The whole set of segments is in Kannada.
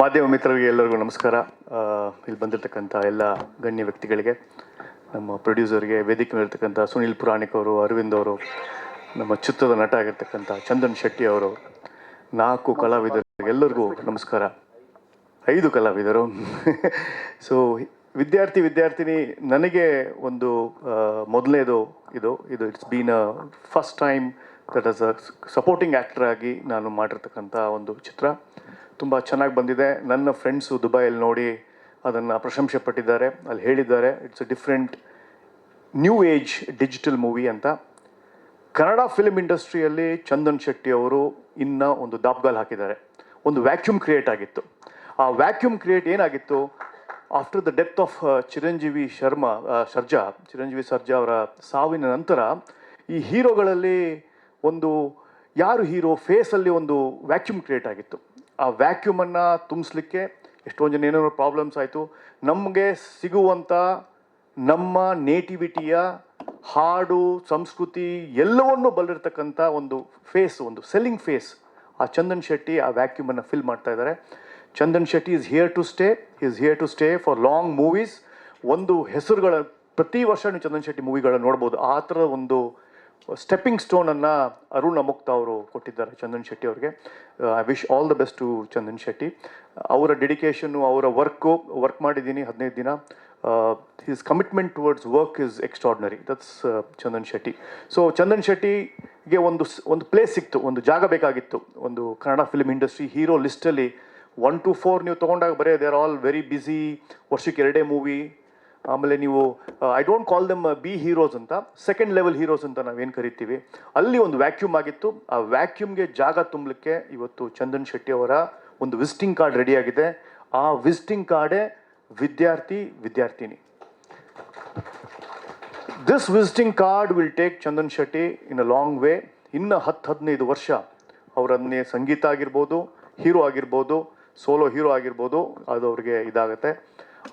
ಮಾಧ್ಯಮ ಮಿತ್ರರಿಗೆ ಎಲ್ಲರಿಗೂ ನಮಸ್ಕಾರ. ಇಲ್ಲಿ ಬಂದಿರತಕ್ಕಂಥ ಎಲ್ಲ ಗಣ್ಯ ವ್ಯಕ್ತಿಗಳಿಗೆ, ನಮ್ಮ ಪ್ರೊಡ್ಯೂಸರ್ಗೆ, ವೇದಿಕೆ ಮೇಲಿರ್ತಕ್ಕಂಥ ಸುನಿಲ್ ಪುರಾಣಿಕ್ ಅವರು, ಅರವಿಂದ್ ಅವರು, ನಮ್ಮ ಚಿತ್ರದ ನಟ ಆಗಿರ್ತಕ್ಕಂಥ ಚಂದನ್ ಶೆಟ್ಟಿ ಅವರು, ನಾಲ್ಕು ಕಲಾವಿದರು ಎಲ್ಲರಿಗೂ ನಮಸ್ಕಾರ. ಐದು ಕಲಾವಿದರು. ಸೊ ವಿದ್ಯಾರ್ಥಿ, ವಿದ್ಯಾರ್ಥಿನಿ, ನನಗೆ ಒಂದು ಮೊದಲನೇದು ಇದು ಇದು it's been a first time that as a supporting actor ಆಗಿ ನಾನು ಮಾಡಿರ್ತಕ್ಕಂಥ ಒಂದು ಚಿತ್ರ. ತುಂಬ ಚೆನ್ನಾಗಿ ಬಂದಿದೆ. ನನ್ನ ಫ್ರೆಂಡ್ಸು ದುಬೈಯಲ್ಲಿ ನೋಡಿ ಅದನ್ನು ಪ್ರಶಂಸೆ ಪಟ್ಟಿದ್ದಾರೆ ಅಲ್ಲಿ ಹೇಳಿದ್ದಾರೆ it's a different new age digital movie ಅಂತ. ಕನ್ನಡ ಫಿಲ್ಮ್ ಇಂಡಸ್ಟ್ರಿಯಲ್ಲಿ ಚಂದನ್ ಶೆಟ್ಟಿ ಅವರು ಇನ್ನ ಒಂದು ದಾಬ್ಗಾಲ್ ಹಾಕಿದ್ದಾರೆ. ಒಂದು ವ್ಯಾಕ್ಯೂಮ್ ಕ್ರಿಯೇಟ್ ಆಗಿತ್ತು. ಆ ವ್ಯಾಕ್ಯೂಮ್ ಕ್ರಿಯೇಟ್ ಏನಾಗಿತ್ತು? After the death of Chiranjeevi Sharma Sarja Chiranjeevi Sarja ಅವರ ಸಾವಿನ ನಂತರ ಈ ಹೀರೋಗಳಲ್ಲಿ ಒಂದು, ಯಾರು ಹೀರೋ ಫೇಸಲ್ಲಿ ಒಂದು ವ್ಯಾಕ್ಯೂಮ್ ಕ್ರಿಯೇಟ್ ಆಗಿತ್ತು. ಆ ವ್ಯಾಕ್ಯೂಮನ್ನು ತುಂಬಿಸ್ಲಿಕ್ಕೆ ಎಷ್ಟೊಂದು ಜನ ಏನೇನೋ ಪ್ರಾಬ್ಲಮ್ಸ್ ಆಯಿತು. ನಮಗೆ ಸಿಗುವಂಥ ನಮ್ಮ ನೇಟಿವಿಟಿಯ ಹಾಡು, ಸಂಸ್ಕೃತಿ ಎಲ್ಲವನ್ನೂ ಬಲ್ಲಿರ್ತಕ್ಕಂಥ ಒಂದು ಫೇಸ್ ಒಂದು ಸೆಲ್ಲಿಂಗ್ ಫೇಸ್ ಆ ಚಂದನ್ ಶೆಟ್ಟಿ ಆ ವ್ಯಾಕ್ಯೂಮನ್ನು ಫಿಲ್ ಮಾಡ್ತಾ ಇದ್ದಾರೆ Chandan Shetty is here to stay is here to stay for long movies ಒಂದು ಹೆಸರುಗಳ, ಪ್ರತಿ ವರ್ಷ ಚಂದನ್ ಶೆಟ್ಟಿ ಮೂವಿಗಳನ್ನ ನೋಡ್ಬೋದು. ಆ ಥರ ಒಂದು ಸ್ಟೆಪ್ಪಿಂಗ್ ಸ್ಟೋನನ್ನು ಅರುಣ್ ಅಮುಕ್ತ ಅವರು ಕೊಟ್ಟಿದ್ದಾರೆ, ಚಂದನ್ ಶೆಟ್ಟಿ ಅವ್ರಿಗೆ. I wish all the best to Chandan Shetty. ಅವರ ಡೆಡಿಕೇಶನ್ನು ಅವರ ವರ್ಕು ವರ್ಕ್ ಮಾಡಿದ್ದೀನಿ ಹದಿನೈದು ದಿನ. His commitment towards work is extraordinary that's Chandan Shetty. So Chandan ಶೆಟ್ಟಿಗೆ ಒಂದು ಒಂದು ಪ್ಲೇಸ್ ಸಿಕ್ತು, ಒಂದು ಜಾಗ ಬೇಕಾಗಿತ್ತು. ಒಂದು ಕನ್ನಡ ಫಿಲ್ಮ್ ಇಂಡಸ್ಟ್ರಿ ಹೀರೋ ಲಿಸ್ಟಲ್ಲಿ ಒನ್ ಟು ಫೋರ್ ನೀವು ತೊಗೊಂಡಾಗ ಬರೀ they are all very busy ವರ್ಷಕ್ಕೆ ಎರಡೇ ಮೂವಿ ಆಮೇಲೆ ನೀವು I don't call them B heroes ಅಂತ ಸೆಕೆಂಡ್ ಲೆವೆಲ್ ಹೀರೋಸ್ ಅಂತ ನಾವೇನು ಕರಿತೀವಿ. ಅಲ್ಲಿ ಒಂದು ವ್ಯಾಕ್ಯೂಮ್ ಆಗಿತ್ತು. ಆ ವ್ಯಾಕ್ಯೂಮ್ಗೆ ಜಾಗ ತುಂಬಲಿಕ್ಕೆ ಇವತ್ತು ಚಂದನ್ ಶೆಟ್ಟಿ ಅವರ ಒಂದು ವಿಸಿಟಿಂಗ್ ಕಾರ್ಡ್ ರೆಡಿ ಆಗಿದೆ. ಆ ವಿಸಿಟಿಂಗ್ ಕಾರ್ಡೇ ವಿದ್ಯಾರ್ಥಿ, ವಿದ್ಯಾರ್ಥಿನಿ. This visiting card will take Chandan Shetty in a long way ಇನ್ನು ಹತ್ತು ಹದಿನೈದು ವರ್ಷ ಅವರನ್ನೇ ಸಂಗೀತ ಆಗಿರ್ಬೋದು ಹೀರೋ ಆಗಿರ್ಬೋದು ಸೋಲೋ ಹೀರೋ ಆಗಿರ್ಬೋದು, ಅದು ಅವ್ರಿಗೆ ಇದಾಗುತ್ತೆ.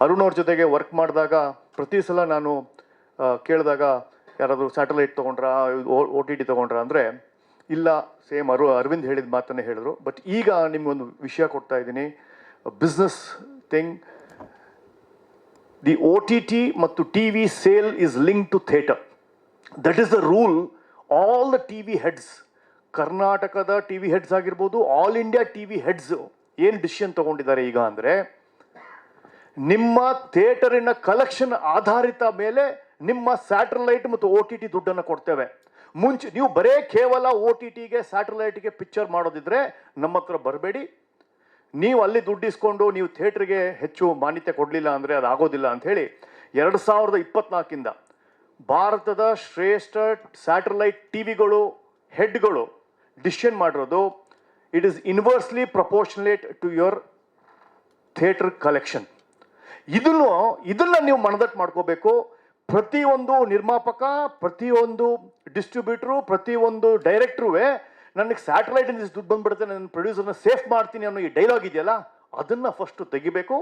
ಅರುಣ್ ಅವ್ರ ಜೊತೆಗೆ ವರ್ಕ್ ಮಾಡಿದಾಗ ಪ್ರತಿ ಸಲ ನಾನು ಕೇಳಿದಾಗ ಯಾರಾದರೂ ಸ್ಯಾಟಲೈಟ್ ತೊಗೊಂಡ್ರಾ, ಓ ಟಿ ಟಿ ತೊಗೊಂಡ್ರಾ ಅಂದರೆ, ಇಲ್ಲ ಸೇಮ್ ಅರು, ಅರವಿಂದ್ ಹೇಳಿದ ಮಾತನ್ನೇ ಹೇಳಿದ್ರು. ಬಟ್ ಈಗ ನಿಮ್ಗೊಂದು ವಿಷಯ ಕೊಡ್ತಾ ಇದ್ದೀನಿ. Business thing the O T T ಮತ್ತು T V sale is link to theatre that is the rule all the T V heads ಕರ್ನಾಟಕದ ಟಿ ವಿ ಹೆಡ್ಸ್ ಆಗಿರ್ಬೋದು all India T V heads ಏನು ಡಿಸಿಷನ್ ತಗೊಂಡಿದ್ದಾರೆ ಈಗ ಅಂದರೆ ನಿಮ್ಮ ಥಿಯೇಟರಿನ ಕಲೆಕ್ಷನ್ ಆಧಾರಿತ ಮೇಲೆ ನಿಮ್ಮ ಸ್ಯಾಟಲೈಟ್ ಮತ್ತು ಓ ಟಿ ಟಿ ದುಡ್ಡನ್ನು ಕೊಡ್ತೇವೆ. ಮುಂಚೆ ನೀವು ಬರೇ ಕೇವಲ ಓ ಟಿ ಟಿಗೆ ಸ್ಯಾಟಲೈಟ್ಗೆ ಪಿಕ್ಚರ್ ಮಾಡೋದಿದ್ರೆ ನಮ್ಮ ಹತ್ರ ಬರಬೇಡಿ. ನೀವು ಅಲ್ಲಿ ದುಡ್ಡು ಇಸ್ಕೊಂಡು ನೀವು ಥಿಯೇಟ್ರಿಗೆ ಹೆಚ್ಚು ಮಾನ್ಯತೆ ಕೊಡಲಿಲ್ಲ ಅಂದರೆ ಅದು ಆಗೋದಿಲ್ಲ ಅಂತ ಹೇಳಿ ಎರಡು ಸಾವಿರದ ಇಪ್ಪತ್ನಾಲ್ಕಿಂದ ಭಾರತದ ಶ್ರೇಷ್ಠ ಸ್ಯಾಟಲೈಟ್ ಟಿ ವಿಗಳು, ಹೆಡ್ಗಳು ಡಿಸಿಷನ್ ಮಾಡಿರೋದು. It is inversely proportionate to your theatre collection ಇದನ್ನು, ಇದನ್ನ ನೀವು ಮನದಟ್ಟು ಮಾಡ್ಕೋಬೇಕು. ಪ್ರತಿಯೊಂದು ನಿರ್ಮಾಪಕ, ಪ್ರತಿಯೊಂದು ಡಿಸ್ಟ್ರಿಬ್ಯೂಟ್ರು ಪ್ರತಿಯೊಂದು ಡೈರೆಕ್ಟ್ರೂ ನನಗೆ ಸ್ಯಾಟಲೈಟ್ ದುಡ್ಡು ಬಂದ್ಬಿಡುತ್ತೆ, ನನ್ನ ಪ್ರೊಡ್ಯೂಸರ್ನ ಸೇಫ್ ಮಾಡ್ತೀನಿ ಅನ್ನೋ ಈ ಡೈಲಾಗ್ ಇದೆಯಲ್ಲ, ಅದನ್ನು ಫಸ್ಟು ತೆಗಿಬೇಕು.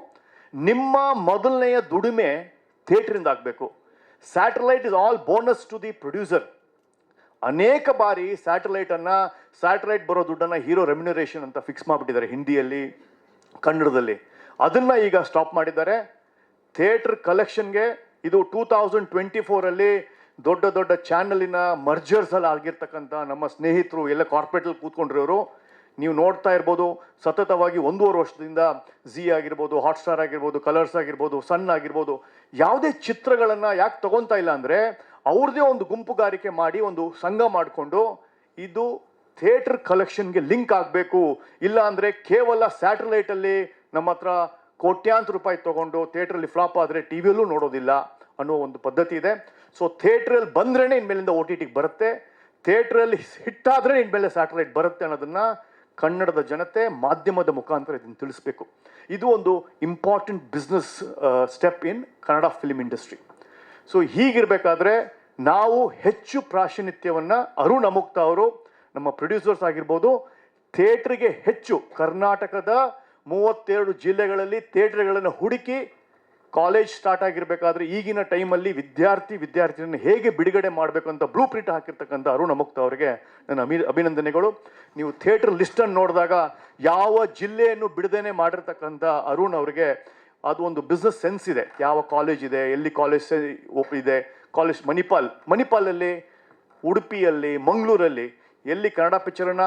ನಿಮ್ಮ ಮೊದಲನೆಯ ದುಡಿಮೆ ಥಿಯೇಟ್ರಿಂದ ಆಗಬೇಕು. Satellite is all bonus to the producer ಅನೇಕ ಬಾರಿ ಸ್ಯಾಟಲೈಟನ್ನು ಸ್ಯಾಟಲೈಟ್ ಬರೋ ದುಡ್ಡನ್ನು ಹೀರೋ ರೆಮ್ಯುನರೇಷನ್ ಅಂತ ಫಿಕ್ಸ್ ಮಾಡಿಬಿಟ್ಟಿದ್ದಾರೆ ಹಿಂದಿಯಲ್ಲಿ, ಕನ್ನಡದಲ್ಲಿ. ಅದನ್ನು ಈಗ ಸ್ಟಾಪ್ ಮಾಡಿದ್ದಾರೆ. ಥಿಯೇಟರ್ ಕಲೆಕ್ಷನ್ಗೆ ಇದು ಟೂ ತೌಸಂಡ್ ಟ್ವೆಂಟಿ ಫೋರಲ್ಲಿ ದೊಡ್ಡ ದೊಡ್ಡ ಚಾನಲಿನ ಮರ್ಜರ್ಸಲ್ಲಿ ಆಗಿರ್ತಕ್ಕಂಥ ನಮ್ಮ ಸ್ನೇಹಿತರು, ಎಲ್ಲ ಕಾರ್ಪೊರೇಟಲ್ಲಿ ಕೂತ್ಕೊಂಡಿರೋರು. ನೀವು ನೋಡ್ತಾ ಇರ್ಬೋದು, ಸತತವಾಗಿ ಒಂದೂವರೆ ವರ್ಷದಿಂದ ಝಿ ಆಗಿರ್ಬೋದು ಹಾಟ್ಸ್ಟಾರ್ ಆಗಿರ್ಬೋದು ಕಲರ್ಸ್ ಆಗಿರ್ಬೋದು ಸನ್ ಆಗಿರ್ಬೋದು, ಯಾವುದೇ ಚಿತ್ರಗಳನ್ನು ಯಾಕೆ ತಗೊತಾ ಇಲ್ಲ ಅಂದರೆ ಅವ್ರದ್ದೇ ಒಂದು ಗುಂಪುಗಾರಿಕೆ ಮಾಡಿ ಒಂದು ಸಂಘ ಮಾಡಿಕೊಂಡು ಇದು ಥಿಯೇಟರ್ ಕಲೆಕ್ಷನ್ಗೆ ಲಿಂಕ್ ಆಗಬೇಕು. ಇಲ್ಲ ಅಂದರೆ ಕೇವಲ ಸ್ಯಾಟಲೈಟಲ್ಲಿ ನಮ್ಮ ಹತ್ರ ಕೋಟ್ಯಾಂತರ ರೂಪಾಯಿ ತಗೊಂಡು ಥಿಯೇಟ್ರಲ್ಲಿ ಫ್ಲಾಪ್ ಆದರೆ ಟಿ ವಿಯಲ್ಲೂ ನೋಡೋದಿಲ್ಲ ಅನ್ನೋ ಒಂದು ಪದ್ಧತಿ ಇದೆ. ಸೊ ಥಿಯೇಟ್ರಲ್ಲಿ ಬಂದ್ರೇ ಇನ್ಮೇಲಿಂದ ಓ ಟಿ ಟಿಗೆ ಬರುತ್ತೆ. ಥಿಯೇಟ್ರಲ್ಲಿ ಹಿಟ್ಟಾದರೆ ಇನ್ಮೇಲೆ ಸ್ಯಾಟಲೈಟ್ ಬರುತ್ತೆ ಅನ್ನೋದನ್ನು ಕನ್ನಡದ ಜನತೆ ಮಾಧ್ಯಮದ ಮುಖಾಂತರ ಇದನ್ನು ತಿಳಿಸ್ಬೇಕು. ಇದು ಒಂದು important business step in Kannada film industry so ಹೀಗಿರಬೇಕಾದ್ರೆ ನಾವು ಹೆಚ್ಚು ಪ್ರಾಶಿನಿತ್ಯವನ್ನು ಅರುಣ್ ಅಮುಕ್ತ ಅವರು ನಮ್ಮ ಪ್ರೊಡ್ಯೂಸರ್ಸ್ ಆಗಿರ್ಬೋದು, ಥಿಯೇಟ್ರಿಗೆ ಹೆಚ್ಚು ಕರ್ನಾಟಕದ ಮೂವತ್ತೆರಡು ಜಿಲ್ಲೆಗಳಲ್ಲಿ ಥಿಯೇಟ್ರ್ಗಳನ್ನು ಹುಡುಕಿ ಕಾಲೇಜ್ ಸ್ಟಾರ್ಟ್ ಆಗಿರಬೇಕಾದ್ರೆ ಈಗಿನ ಟೈಮಲ್ಲಿ ವಿದ್ಯಾರ್ಥಿ ವಿದ್ಯಾರ್ಥಿಯನ್ನು ಹೇಗೆ ಬಿಡುಗಡೆ ಮಾಡಬೇಕು ಅಂತ ಬ್ಲೂ ಪ್ರಿಂಟ್ ಹಾಕಿರ್ತಕ್ಕಂಥ ಅರುಣ ಮುಕ್ತ ಅವರಿಗೆ ನನ್ನ ಅಮಿ, ಅಭಿನಂದನೆಗಳು. ನೀವು ಥಿಯೇಟರ್ ಲಿಸ್ಟನ್ನು ನೋಡಿದಾಗ ಯಾವ ಜಿಲ್ಲೆಯನ್ನು ಬಿಡದೇನೆ ಮಾಡಿರ್ತಕ್ಕಂಥ ಅರುಣ್ ಅವರಿಗೆ ಅದು ಒಂದು ಬಿಸ್ನೆಸ್ ಸೆನ್ಸ್ ಇದೆ. ಯಾವ ಕಾಲೇಜ್ ಇದೆ, ಎಲ್ಲಿ ಕಾಲೇಜ್ ಇದೆ, ಕಾಲೇಜ್ ಮಣಿಪಾಲ್, ಮಣಿಪಾಲಲ್ಲಿ, ಉಡುಪಿಯಲ್ಲಿ, ಮಂಗಳೂರಲ್ಲಿ ಎಲ್ಲಿ ಕನ್ನಡ ಪಿಕ್ಚರನ್ನ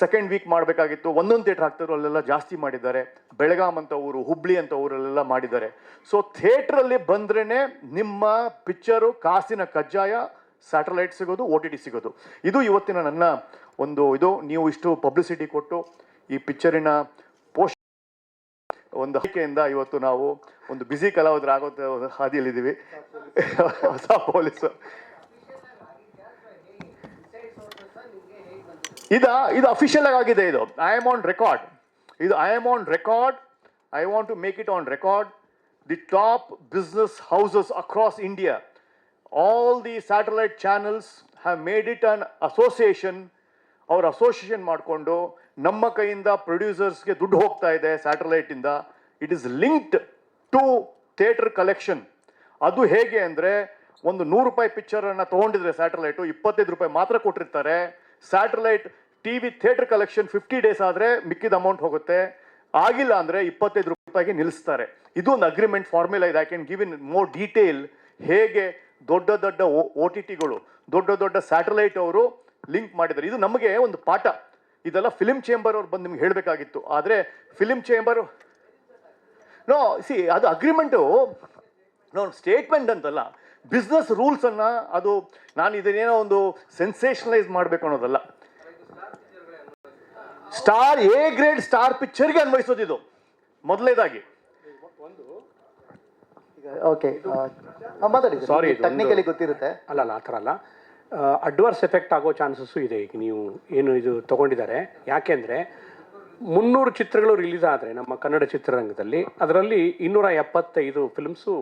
ಸೆಕೆಂಡ್ ವೀಕ್ ಮಾಡಬೇಕಾಗಿತ್ತು, ಒಂದೊಂದು ಥಿಯೇಟರ್ ಹಾಕ್ತಾರೋ ಅಲ್ಲೆಲ್ಲ ಜಾಸ್ತಿ ಮಾಡಿದ್ದಾರೆ. ಬೆಳಗಾಂ ಅಂತ ಊರು, ಹುಬ್ಳಿ ಅಂತ ಊರಲ್ಲೆಲ್ಲ ಮಾಡಿದ್ದಾರೆ. ಸೊ ಥಿಯೇಟ್ರಲ್ಲಿ ಬಂದ್ರೇ ನಿಮ್ಮ ಪಿಕ್ಚರು ಕಾಸಿನ ಕಜ್ಜಾಯ ಸ್ಯಾಟಲೈಟ್ ಸಿಗೋದು ಒ ಟಿ ಟಿ ಸಿಗೋದು. ಇದು ಇವತ್ತಿನ ನನ್ನ ಒಂದು ಇದು. ನೀವು ಇಷ್ಟು ಪಬ್ಲಿಸಿಟಿ ಕೊಟ್ಟು ಈ ಪಿಕ್ಚರಿನ ಪೋಷ ಒಂದು ಆಯ್ಕೆಯಿಂದ ಇವತ್ತು ನಾವು ಒಂದು ಬ್ಯುಸಿ ಕಲಾವಿದರಾಗೋ ಹಾದಿಯಲ್ಲಿದ್ದೀವಿ. ಹೊಸ ಪೊಲೀಸು ಇದ, ಇದು ಅಫಿಷಿಯಲ್ ಆಗಿದೆ ಇದು. ಐ ಆಮ್ ಆನ್ ರೆಕಾರ್ಡ್ ಇದು I am on record I want to make it on record the top business houses across India all the satellite channels have made it an association ಅವ್ರ ಅಸೋಸಿಯೇಷನ್ ಮಾಡಿಕೊಂಡು ನಮ್ಮ ಕೈಯಿಂದ ಪ್ರೊಡ್ಯೂಸರ್ಸ್ಗೆ ದುಡ್ಡು ಹೋಗ್ತಾ ಇದೆ ಸ್ಯಾಟಲೈಟಿಂದ it is linked to theatre collection ಅದು ಹೇಗೆ ಅಂದರೆ, ಒಂದು ನೂರು ರೂಪಾಯಿ ಪಿಕ್ಚರನ್ನು ತೊಗೊಂಡಿದ್ರೆ ಸ್ಯಾಟಲೈಟು ಇಪ್ಪತ್ತೈದು ರೂಪಾಯಿ ಮಾತ್ರ ಕೊಟ್ಟಿರ್ತಾರೆ. Satellite T V theatre collection fifty days ಆದರೆ ಮಿಕ್ಕಿದ ಅಮೌಂಟ್ ಹೋಗುತ್ತೆ. ಆಗಿಲ್ಲ ಅಂದರೆ ಇಪ್ಪತ್ತೈದು ರೂಪಾಯಿಗೆ ನಿಲ್ಲಿಸ್ತಾರೆ. ಇದು ಒಂದು ಅಗ್ರಿಮೆಂಟ್ ಫಾರ್ಮುಲಾ ಇದೆ. I can give in more detail ಹೇಗೆ ದೊಡ್ಡ ದೊಡ್ಡ ಓ ಟಿ ಟಿಗಳು ದೊಡ್ಡ ದೊಡ್ಡ ಸ್ಯಾಟಲೈಟ್ ಅವರು ಲಿಂಕ್ ಮಾಡಿದ್ದಾರೆ. ಇದು ನಮಗೆ ಒಂದು ಪಾಠ. ಇದೆಲ್ಲ ಫಿಲಿಮ್ ಚೇಂಬರ್ ಅವ್ರು ಬಂದು ನಿಮ್ಗೆ ಹೇಳಬೇಕಾಗಿತ್ತು. ಆದರೆ ಫಿಲಿಮ್ ಚೇಂಬರ್ ನೋ ಸಿ ಅದು ಅಗ್ರಿಮೆಂಟು ನೋ ಸ್ಟೇಟ್ಮೆಂಟ್ ಅಂತಲ್ಲ. ಬಿಸ್ನೆಸ್ ರೂಲ್ಸನ್ನು ಅದು ನಾನು ಇದನ್ನೇನೋ ಒಂದು ಸೆನ್ಸೇಷನಲೈಸ್ ಮಾಡಬೇಕು ಅನ್ನೋದಲ್ಲ. ಸ್ಟಾರ್ ಎ ಗ್ರೇಡ್ ಸ್ಟಾರ್ ಪಿಕ್ಚರ್ಗೆ ಅನ್ವಯಿಸೋದಿದು ಇದು. ಮೊದಲನೇದಾಗಿ. ಓಕೆ ಮಾತಾಡಿ ಸಾರಿ ಟೆಕ್ನಿಕಲಿ ಗೊತ್ತಿರುತ್ತೆ. ಅಲ್ಲ ಅಲ್ಲ ಆ ಥರ ಅಲ್ಲ. ಅಡ್ವರ್ಸ್ ಎಫೆಕ್ಟ್ ಆಗೋ ಚಾನ್ಸಸ್ಸು ಇದೆ ಈಗ ನೀವು ಏನು ಇದು ತಗೊಂಡಿದ್ದಾರೆ. ಯಾಕೆಂದರೆ ಮುನ್ನೂರು ಚಿತ್ರಗಳು ರಿಲೀಸ್ ಆದರೆ ನಮ್ಮ ಕನ್ನಡ ಚಿತ್ರರಂಗದಲ್ಲಿ, ಅದರಲ್ಲಿ ಇನ್ನೂರ ಎಪ್ಪತ್ತೈದು ಫಿಲ್ಮ್ಸು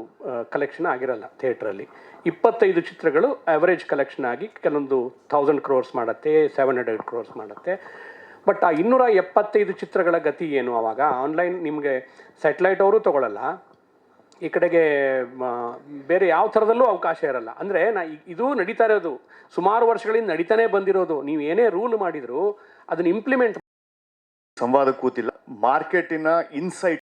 ಕಲೆಕ್ಷನ್ ಆಗಿರಲ್ಲ ಥಿಯೇಟ್ರಲ್ಲಿ. ಇಪ್ಪತ್ತೈದು ಚಿತ್ರಗಳು ಆವರೇಜ್ ಕಲೆಕ್ಷನ್ ಆಗಿ ಕೆಲವೊಂದು ಥೌಸಂಡ್ ಕ್ರೋರ್ಸ್ ಮಾಡುತ್ತೆ ಸೆವೆನ್ ಹಂಡ್ರೆಡ್ ಕ್ರೋರ್ಸ್ ಮಾಡುತ್ತೆ. ಬಟ್ ಆ ಇನ್ನೂರ ಎಪ್ಪತ್ತೈದು ಚಿತ್ರಗಳ ಗತಿ ಏನು ಆವಾಗ ಆನ್ಲೈನ್ ನಿಮಗೆ ಸ್ಯಾಟಲೈಟ್ ಅವರು ತಗೊಳ್ಳಲ್ಲ ಈ ಕಡೆಗೆ ಬೇರೆ ಯಾವ ಥರದಲ್ಲೂ ಅವಕಾಶ ಇರಲ್ಲ. ಅಂದರೆ ನಾ ಇದು ನಡೀತಾ ಇರೋದು. ಸುಮಾರು ವರ್ಷಗಳಿಂದ ನಡೀತಾನೆ ಬಂದಿರೋದು. ನೀವು ಏನೇ ರೂಲ್ ಮಾಡಿದರೂ, ಅದನ್ನ ಇಂಪ್ಲಿಮೆಂಟ್ ಸಂವಾದ ಕೂತಿಲ್ಲ. ಮಾರ್ಕೆಟಿನ ಇನ್ಸೈಟ್